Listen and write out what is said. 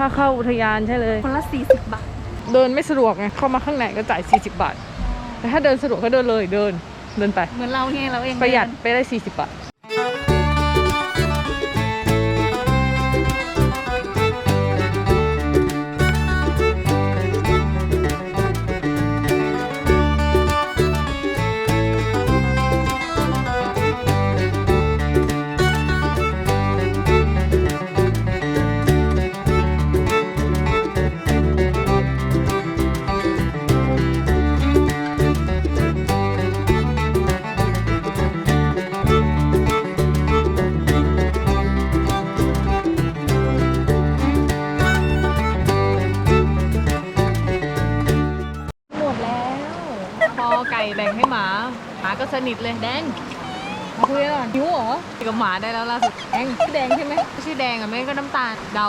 ค่าเข้าอุทยานใช่เลย คนละ 40 บาท เดินไม่สะดวกไง เข้ามาข้างในก็จ่าย 40 บาท แต่ถ้าเดินสะดวกก็เดินเลยเดิน เดินไป เหมือนเราไงเราเองประหยัดเนไปได้ 40 บาท ไก่แบ่งให้หมาหมาก็สนิทเลยแดงมาคุยกันก่อนหิวเหรอคุยกับหมาได้แล้วล่าสุดแดงชื่อแดงใช่ไหมไม่ชื่อแดงอะไม่ก็น้ำตาลเดา